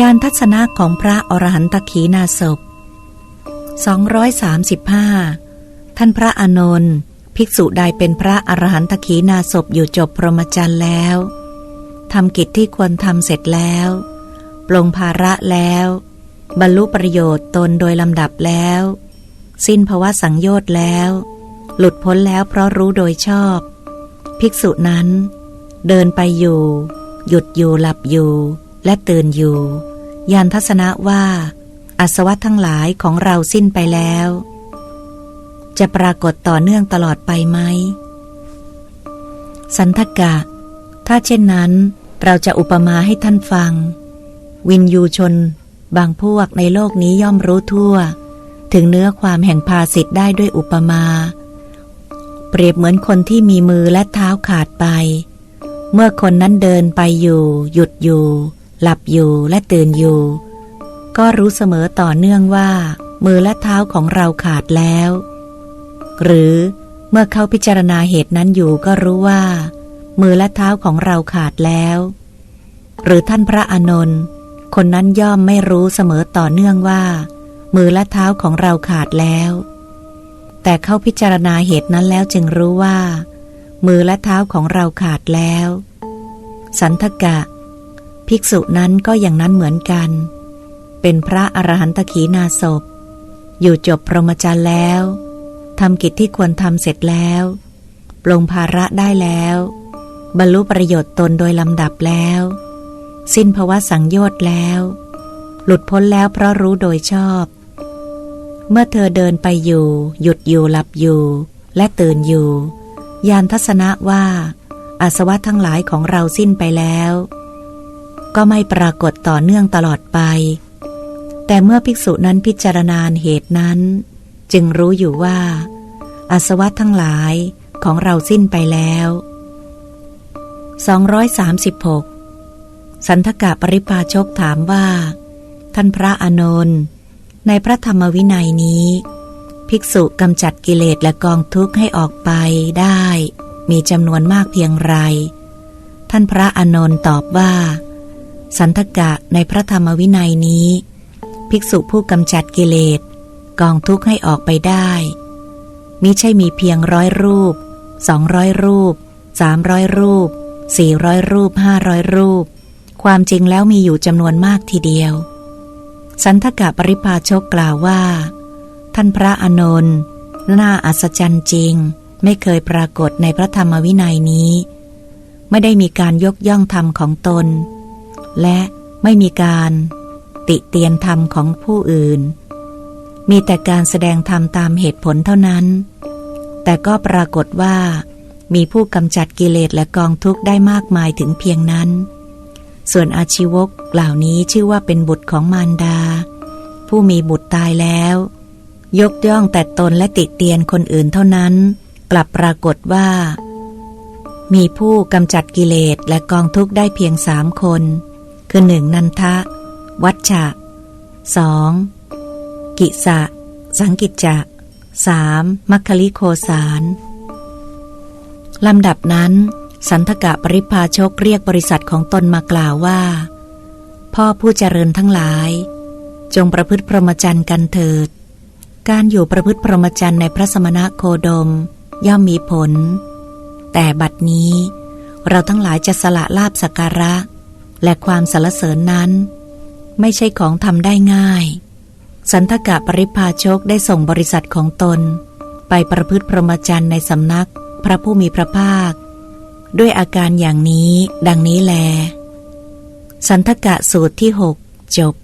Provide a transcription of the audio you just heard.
ยานทัศนะของพระอรหันตขีนาศพ235 ท่านพระอานนท์ภิกษุใดเป็นพระอรหันตขีนาศพอยู่จบพรหมจรรย์แล้วทำกิจที่ควรทำเสร็จแล้ว ปลงภาระแล้ว บรรลุประโยชน์ตนโดยลำดับแล้ว สิ้นภวะสังโยชน์แล้ว หลุดพ้นแล้วเพราะรู้โดยชอบ ภิกษุนั้น เดินไปอยู่ หยุดอยู่หลับอยู่ และตื่นอยู่ ยานทัศนะว่าอาสวะทั้งหลายของเราสิ้นไปแล้ว จะปรากฏต่อเนื่องตลอดไปไหม สันทกะ ถ้าเช่นนั้นเราจะอุปมาให้ท่านฟัง วินยูชน บางพวกในโลกนี้ย่อมรู้ทั่ว ถึงเนื้อความแห่งภาสิทธ์ได้ด้วยอุปมา เปรียบเหมือนคนที่มีมือและเท้าขาดไป เมื่อคนนั้นเดินไปอยู่ หยุดอยู่ หลับอยู่และตื่นอยู่ ก็รู้เสมอต่อเนื่องว่า มือและเท้าของเราขาดแล้ว หรือเมื่อเขาพิจารณาเหตุนั้นอยู่ก็รู้ว่า มือและเท้าของเราขาดแล้ว หรือท่านพระอานนท์คนนั้นย่อมไม่รู้เสมอต่อเนื่องว่า มือและเท้าของเราขาดแล้ว แต่เขาพิจารณาเหตุนั้นแล้วจึงรู้ว่า มือและเท้าของเราขาดแล้ว สันทกะ ภิกษุนั้นก็อย่างนั้นเหมือนกัน เป็นพระอรหันตขีนาศพ อยู่จบพรหมจรรย์แล้วทำกิจที่ควรทำเสร็จแล้วปลงภาระได้แล้ว บรรลุประโยชน์ตนโดยลำดับแล้ว สิ้นภวะสังโยชน์แล้ว หลุดพ้นแล้วเพราะรู้โดยชอบ เมื่อเธอเดินไปอยู่ หยุดอยู่หลับอยู่ และตื่นอยู่ ยานทัศนะว่าอาสวะทั้งหลายของเราสิ้นไปแล้ว ก็ไม่ปรากฏต่อเนื่องตลอดไป แต่เมื่อภิกษุนั้นพิจารณาเหตุนั้น จึงรู้อยู่ว่า อาสวะทั้งหลายของเราสิ้นไปแล้ว 236 สันทกะปริปาชกถามว่า ท่านพระอานนท์ในพระธรรมวินัยนี้ ภิกษุกำจัดกิเลสและกองทุกข์ให้ออกไปได้ มีจำนวนมากเพียงไร ท่านพระอานนท์ตอบว่า สันทกะในพระธรรมวินัยนี้ ภิกษุผู้กำจัดกิเลสกองทุกข์ให้ออกไปได้มิใช่มีเพียงร้อยรูปสองร้อยรูปสามร้อยรูปสี่ร้อยรูปห้าร้อยรูป ความจริงแล้วมีอยู่จำนวนมากทีเดียว สันทกะปริพาชกกล่าวว่า ท่านพระอานนท์น่าอัศจรรย์จริง ไม่เคยปรากฏในพระธรรมวินัยนี้ ไม่ได้มีการยกย่องธรรมของตน และไม่มีการติเตียนธรรมของผู้อื่น มีแต่การแสดงธรรมตามเหตุผลเท่านั้น แต่ก็ปรากฏว่า มีผู้กำจัดกิเลสและกองทุกข์ได้มากมายถึงเพียงนั้น ส่วนอาชีวกเหล่านี้ชื่อว่าเป็นบุตรของมารดา ผู้มีบุตรตายแล้ว ยกย่องแต่ตนและติเตียนคนอื่นเท่านั้น กลับปรากฏว่า มีผู้กำจัดกิเลสและกองทุกข์ได้เพียงสามคน คือหนึ่งนันทะ วัชชะสองกิสะ สังกิจจะ 3. มัคคลิโคสารลำดับนั้น สันทกะปริพาชกเรียกบริษัทของตนมากล่าวว่า พ่อผู้เจริญทั้งหลาย จงประพฤติพรหมจรรย์กันเถิด การอยู่ประพฤติพรหมจรรย์ในพระสมณะโคดม ย่อมมีผล แต่บัดนี้ เราทั้งหลายจะสละลาบสักการะ และความสรรเสริญนั้น ไม่ใช่ของทำได้ง่าย สันทกะปริพาชกได้ส่งบริษัทของตน ไปประพฤติพรหมจรรย์ในสำนักพระผู้มีพระภาค ด้วยอาการอย่างนี้ดังนี้แล สันทกะสูตรที่หกจบ